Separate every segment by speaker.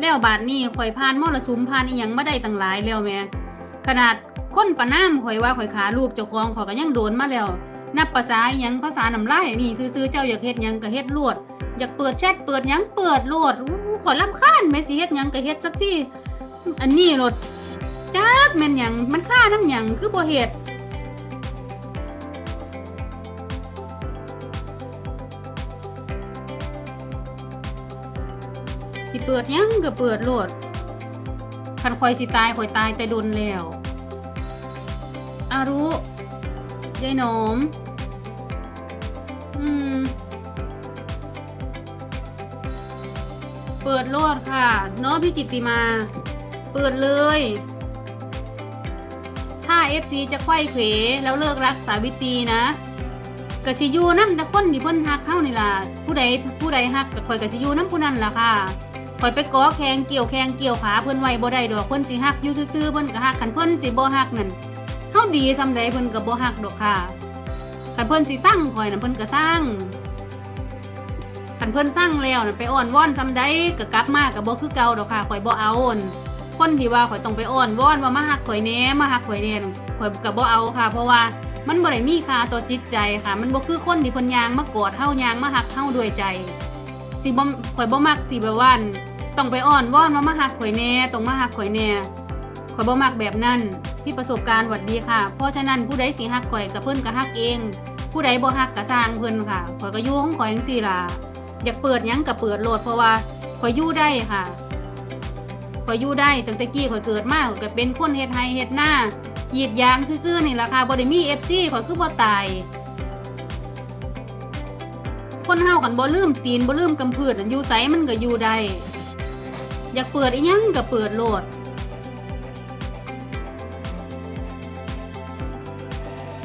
Speaker 1: แล้วบาดนี้ข่อยผ่านมรสุมผ่านอีหยังมาได้ตั้งหลายแล้วแม่ขนาดคนปะน้ำข่อยว่าข่อยขาลูกเจ้าของข่อยก็ยังโดนมาแล้ว นับภาษาอีหยังภาษาน้ำลายนี่ซื่อๆเจ้าอยากเฮ็ดหยังก็เฮ็ดโลดอยากเปิดแชทเปิดหยังเปิดโลดข่อยรำคาญแม่สิเฮ็ดหยังก็เฮ็ดสักทีอันนี้โลดจักแม่นหยังมันค่าทั้งหยังคือบ่เฮ็ด สิเปิดยังก็เปิดโลดคันคอยสิตายคอยตายแต่ดนแล้วอารุยายหนอม อืม เปิดโลดค่ะ เนาะพี่จิตติมา เปิดเลย ถ้า FC จะไขว้เขวแล้วเลิกรักสาวิตรีนะกสิยูน้ำแต่คนที่เพิ่นฮักเข้านี่ล่ะ ผู้ใดผู้ใดฮักกับข่อยกสิยูน้ำผู้นั้นล่ะค่ะ ข่อยไปก้อแขงเกี่ยวแขงเกี่ยวขาเพิ่นไว้บ่ได้ดอกเพิ่นสิฮักอยู่ซื่อๆเพิ่นก็ฮักคันเพิ่นสิบ่ฮักนั่นเฮาดีซำใดเพิ่นก็บ่ฮักดอกค่ะคันเพิ่นสิสั่งข่อยน่ะเพิ่นก็สั่งคันเพิ่นสั่งแล้วน่ะไปอ้อนวอนซำใดก็กลับมาก็บ่คือเก่าดอกค่ะข่อยบ่เอาอนคนที่ว่าข่อยต้องไปอ้อนวอนว่ามาฮักข่อยแหน่มาฮักข่อยแหน่น่ะข่อยก็บ่เอาค่ะ เพราะว่ามันบ่ได้มีค่าต่อจิตใจค่ะ มันบ่คือคนที่เพิ่นยางมากอดเฮายางมาฮักเฮาด้วยใจ สิบ่ข่อยบ่มักสิแบบว่าต้องไปอ้อนวอนว่ามาหักข่อยแน่ต้องมาหักข่อยแน่ข่อยบ่มักแบบนั้นที่ประสบการณ์หวัดดีค่ะ เพราะฉะนั้นผู้ใดสิหักข่อยกับเพิ่นก็หักเอง ผู้ใดบ่หักก็สร้างเพิ่นค่ะข่อยก็อยู่ของข่อยจังซี่ล่ะอยากเปิดหยังก็เปิดโหลดเพราะว่าข่อยอยู่ได้ค่ะข่อยอยู่ได้ตั้งแต่กี้ข่อยเกิดมาข่อยก็เป็นคนเฮ็ดไร่เฮ็ดนากรีดยางซื่อๆนี่ล่ะค่ะบ่ได้มี FC ข่อยคือบ่ตาย คนเฮากันบ่ลืมตีนบ่ลืมกำพืชอันยู่ไสมันก็อยู่ได้ อยากเปิดอีหยังก็เปิดโหลด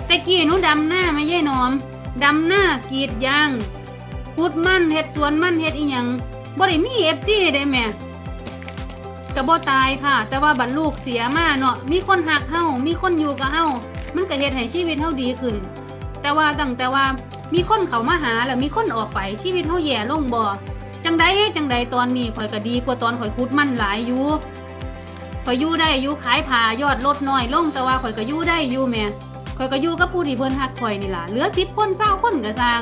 Speaker 1: แต่กี้หนูดำหน้าไม่ใช่นอม ดำหน้ากรีดยางขุดมั่นเฮ็ดสวนมั่นเฮ็ดอีหยังบ่ได้มีเอฟซีได้แม่ก็บ่ตายค่ะ แต่ว่าบัดลูกเสียมาเนาะมีคนหักเฮามีคนอยู่กับเฮามันก็เฮ็ดให้ชีวิตเฮาดีขึ้น แต่ว่าตั้งแต่ว่า มีคนเข้ามาหาแล้วมีคนออกไปชีวิตเฮาแย่ลงบ่จังใดจังใดตอนนี้ข่อยก็ดีกว่าตอนข่อยคุดมั่นหลายอยู่ข่อยอยู่ได้อยู่ขายผายอดลดน้อยลงแต่ว่าข่อยก็อยู่ได้อยู่แม่ข่อยก็อยู่กับผู้ที่เพิ่นฮักข่อยนี่ล่ะเหลือสิบคนเศร้าคนก็สร้าง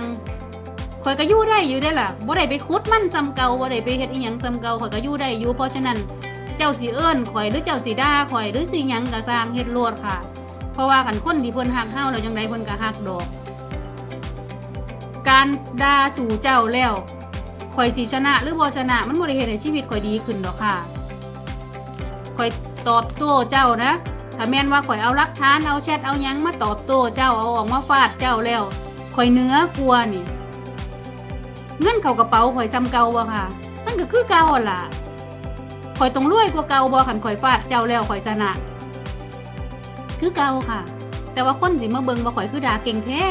Speaker 1: ข่อยก็อยู่ได้อยู่ได้ล่ะบ่ได้ไปคุดมั่นซ้ำเก่าบ่ได้ไปเฮ็ดอีหยังซ้ำเก่าข่อยก็อยู่ได้อยู่เพราะฉะนั้นเจ้าสิเอิ้นข่อยหรือเจ้าสิด่าข่อยหรือสิหยังก็สร้างเฮ็ดโลดค่ะ เพราะว่าคันคนที่เพิ่นฮักเฮาแล้วจังใดเพิ่นก็ฮักดอการด่าสู่เจ้าแล้วข่อยสิชนะหรือบ่ชนะ มันบ่ได้เฮ็ดให้ชีวิตข่อยดีขึ้นดอกค่ะข่อยตอบโต้เจ้านะถ้าแม่นว่าข่อยเอาหลักฐานเอาแชทเอายังมาตอบโต้เจ้าเอาออกมาฟาดเจ้าแล้วข่อยเนื้อกลัวนี่ เงินเข้ากระเป๋าข่อยซ้ำเก่าบ่ค่ะมันก็คือเก่าล่ะข่อยต้องรวยกว่าเก่าบ่คันข่อยฟาดเจ้าแล้วข่อยชนะ คือเก่าค่ะ แต่ว่าคนสิมาเบิ่งว่าข่อยคือด่าเก่งแท้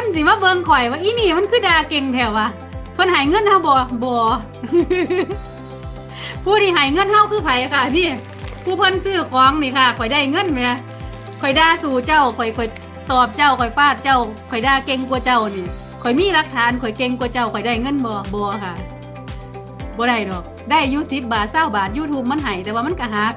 Speaker 1: คนสิมาเบิ่งข่อยว่าอีนี่มันคือดาเก่งแถววะเพิ่นหายเงินเฮาบ่บ่ผู้ที่หายเงินเฮาคือไผค่ะนี่ผู้เพิ่นซื้อของนี่ค่ะข่อยได้เงินแม่ข่อยด่าสู่เจ้าข่อยข่อยตอบเจ้าข่อยฟาดเจ้าข่อยด่าเก่งกว่าเจ้านี่ข่อยมีหลักฐานข่อยเก่งกว่าเจ้าข่อยได้เงินบ่บ่ค่ะบ่ได้ดอก ได้อยู่10บาท20บาท YouTube มันให้แต่ว่ามันก็หัก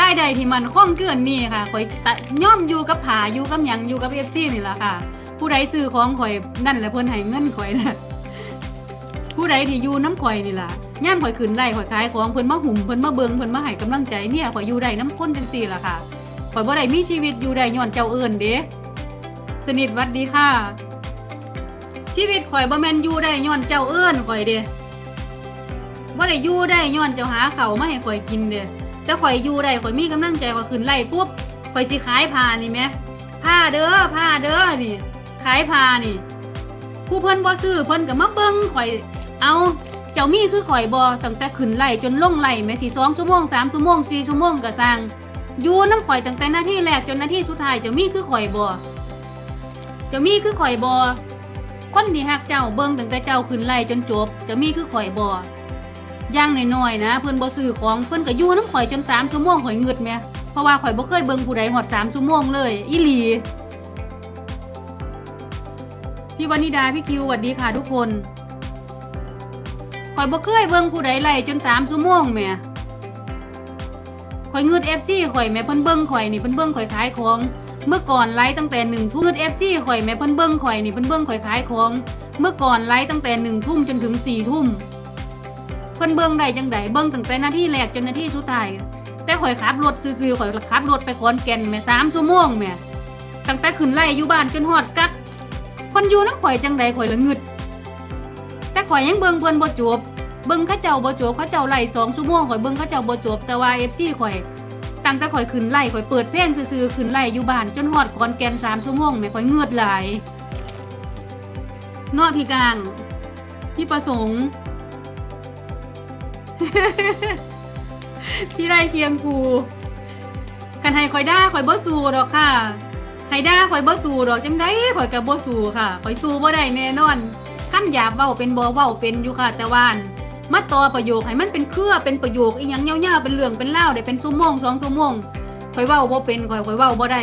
Speaker 1: รายได้ที่มันคล่องเกินนี่ค่ะข่อยตะย่อมอยู่กับผาอยู่กับหยังอยู่กับเอฟซีนี่แหละค่ะ ผู้ใดซื้อของข่อยนั่นแหละเพิ่นให้เงินข่อยนะผู้ใดที่อยู่น้ำข่อยนี่ล่ะย่ามข่อยขึ้นไล่ข่อยขายของเพิ่นมาหุ่มเพิ่นมาเบิงเพิ่นมาให้กำลังใจเนี่ยข่อยอยู่ได้น้ำข้นจังซี่ล่ะค่ะข่อยบ่ได้มีชีวิตอยู่ได้ย้อนเจ้าเอิ้นเด้สนิทวัดดีค่ะ ชีวิตข่อยบ่แม่นอยู่ได้ย้อนเจ้าเอิ้นข่อยเด้บ่ได้อยู่ได้ย้อนเจ้าหาเขามาให้ข่อยกินเด้ แต่ข่อยอยู่ได้ข่อยมีกำลังใจว่าขึ้นไล่ปุ๊บข่อยสิขายผ้านี่แหมผ้าเด้อผ้าเด้อนี่ ขายผ้านี่ ผู้เพิ่นบ่ซื้อเพิ่นก็มาเบิ่งข่อยเอาเจ้ามีคือข่อยบ่ตั้งแต่ขึ้นไล่จนล่งไล่แม่สิ2ชั่วโมง3ชั่วโมง4ชั่วโมงก็สร้างอยู่น้ำข่อยตั้งแต่หน้าที่แรกจนหน้าที่สุดท้ายเจ้ามีคือข่อยบ่เจ้ามีคือข่อยบ่คนที่ฮักเจ้าเบิ่งตั้งแต่เจ้าขึ้นไล่จนจบเจ้ามีคือข่อยบ่อ ย่างน้อยๆนะ เพิ่อนบ่ซื้อของเพิ่อนก็อยู่น้ำข่อยจนสามชั่วโมงข่อยงึดแหม่เพราะว่าข่อยบ่เคยเบิ่งผู้ใดฮอดสามชั่วโมงเลยอีหลีพี่วนิดาพี่คิวสวัสดีค่ะทุกคนข่อยบ่เคยเบิ่งผู้ใดไล่จนสามชั่วโมงแหม่ข่อยเงืดเอฟซีข่อยแม่เพิ่นเบิ่งข่อยนี่เพิ่นเบิ่งข่อยขายของเมื่อก่อนไลฟ์ตั้งแต่หนึ่งทุ่มเงืดเอฟซีข่อยแม่เพิ่นเบิ่งข่อยนี่เพิ่นเบิ่งข่อยขายของ เมื่อก่อนไลฟ์ตั้งแต่หนึ่งทุ่มจนถึงสี่ทุ่ม เพิ่นเบิ่งได้จังไดเบิ่งตั้งแต่นาทีแรกจนนาทีสุดท้ายแต่ข่อยขับรถซื่อๆข่อยขับรถไปขอนแก่นแม่สามชั่วโมงแม่ตั้งแต่ขึ้นไล่อยู่บ้านจนฮอดกักคนอยู่น้ำข่อยจังใดข่อยละงึดแต่ข่อยยังเบิ่งเพิ่นบ่จบเบิ่งเขาเจ้าบ่จบเขาเจ้าไล่สองชั่วโมงข่อยเบิ่งเขาเจ้าบ่จบแต่ว่า FC ข่อยตั้งแต่ข่อยขึ้นไล่ข่อยเปิดเพลงซื่อๆขึ้นไล่อยู่บ้านจนฮอดขอนแก่นสามชั่วโมงแม่ข่อยเงือดหลายเนาะพี่กลางพี่ประสงค์ พี่ได้เคียงภูกันให้ข่อยด่าข่อยบ่สูดอกค่ะให้ด่าข่อยบ่สูดอกจังได๋ข่อยก็บ่สูค่ะข่อยสูบ่ได้แน่นอนคำหยาบเว้าเป็นบ่เว้าเป็นอยู่ค่ะ แต่ว่านมาต่อประโยคให้มันเป็นเครือเป็นประโยคอีหยังยาวๆเป็นเรื่องเป็นเล่าได้เป็นชั่วโมงสองชั่วโมงข่อยเว้าบ่เป็นข่อยข่อยเว้าบ่ได้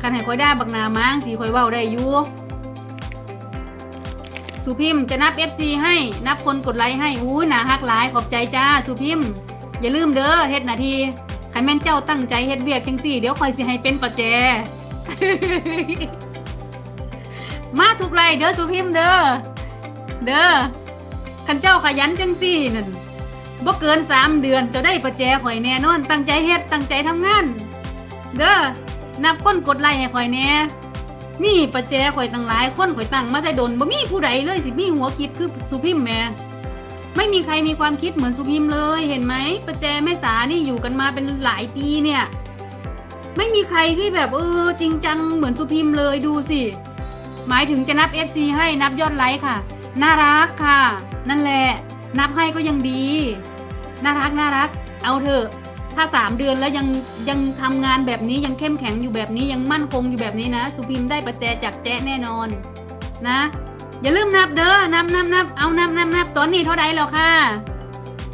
Speaker 1: คันให้ข่อยด่าบักนาม้างสิข่อยเว้าได้อยู่ สุพิมพ์จะนับ FC ให้นับคนกดไลค์ให้อู้หนาฮักหลายขอบใจจ้าสุพิมพ์อย่าลืมเด้อเฮ็ดนาทีคันแม่นเจ้าตั้งใจเฮ็ดเวียกจังซี่ เดี๋ยวข่อยสิให้เป็นประแจ มาทุกไรเด้อสุพิมพ์เด้อเด้อขันเจ้าขยันจังสี่นั่นบ่เกินสามเดือนจะได้ประแจข่อยแน่นอน ตั้งใจเฮ็ดตั้งใจทำงาน เด้อนับคนกดไลค์ให้ข่อยแน่ นี่ประแจข่อยตั้งหลายคนข่อยตั้งมาแต่ดนบ่มีผู้ใดเลยสิมีหัวคิดคือสุพิมแม่ไม่มีใครมีความคิดเหมือนสุพิมเลยเห็นไหมประแจแม่สานี่อยู่กันมาเป็นหลายปีเนี่ย ไม่มีใครที่แบบเออจริงจังเหมือนสุพิมเลยดูสิหมายถึงจะนับ FC ให้นับยอดไลค์ค่ะ น่ารักค่ะ นั่นแหละ นับให้ก็ยังดี น่ารักน่ารัก เอาเถอะ ถ้าสามเดือนแล้วยังยังทำงานแบบนี้ยังเข้มแข็งอยู่แบบนี้ยังมั่นคงอยู่แบบนี้นะ สุพิมได้ประแจจากแจ๊ะแน่นอนนะ อย่าลืมนับเด้อนับนับนับเอานับนับนับตอนนี้เท่าไรแล้วค่ะ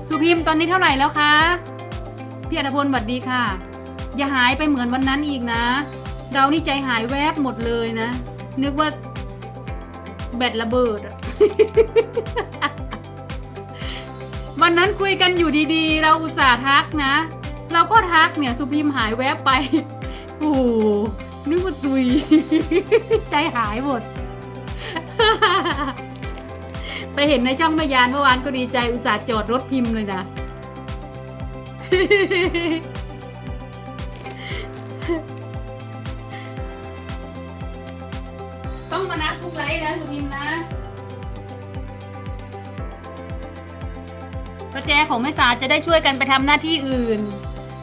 Speaker 1: สุพิมตอนนี้เท่าไหร่แล้วคะพี่อัธพลสวัสดีค่ะ อย่าหายไปเหมือนวันนั้นอีกนะ เรานี่ใจหายแวบหมดเลยนะ นึกว่าแบตระเบิดวันนั้นคุยกันอยู่ดีๆ เราอุตส่าห์ทักนะ เราก็ทักเนี่ยสุพิมหายแวบไปโอ้นึกว่าตุย ใจหายหมด ไปเห็นในช่องพยานเมื่อวานก็ดีใจอุตส่าห์จอดรถพิมพ์เลยนะต้องมานับทุกไลฟ์นะสุพิมนะประแจของแม่สาจะได้ช่วยกันไปทำหน้าที่อื่น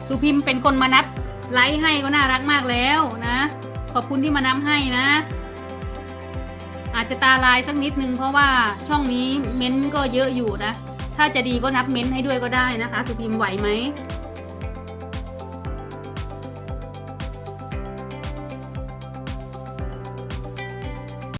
Speaker 1: สุพิมพ์เป็นคนมานับไลค์ให้ก็น่ารักมากแล้วนะ ขอบคุณที่มานับให้นะ อาจจะตาลายสักนิดนึงเพราะว่าช่องนี้เม้นต์ก็เยอะอยู่นะ ถ้าจะดีก็นับเม้นต์ให้ด้วยก็ได้นะคะ สุพิมพ์ไหวไหม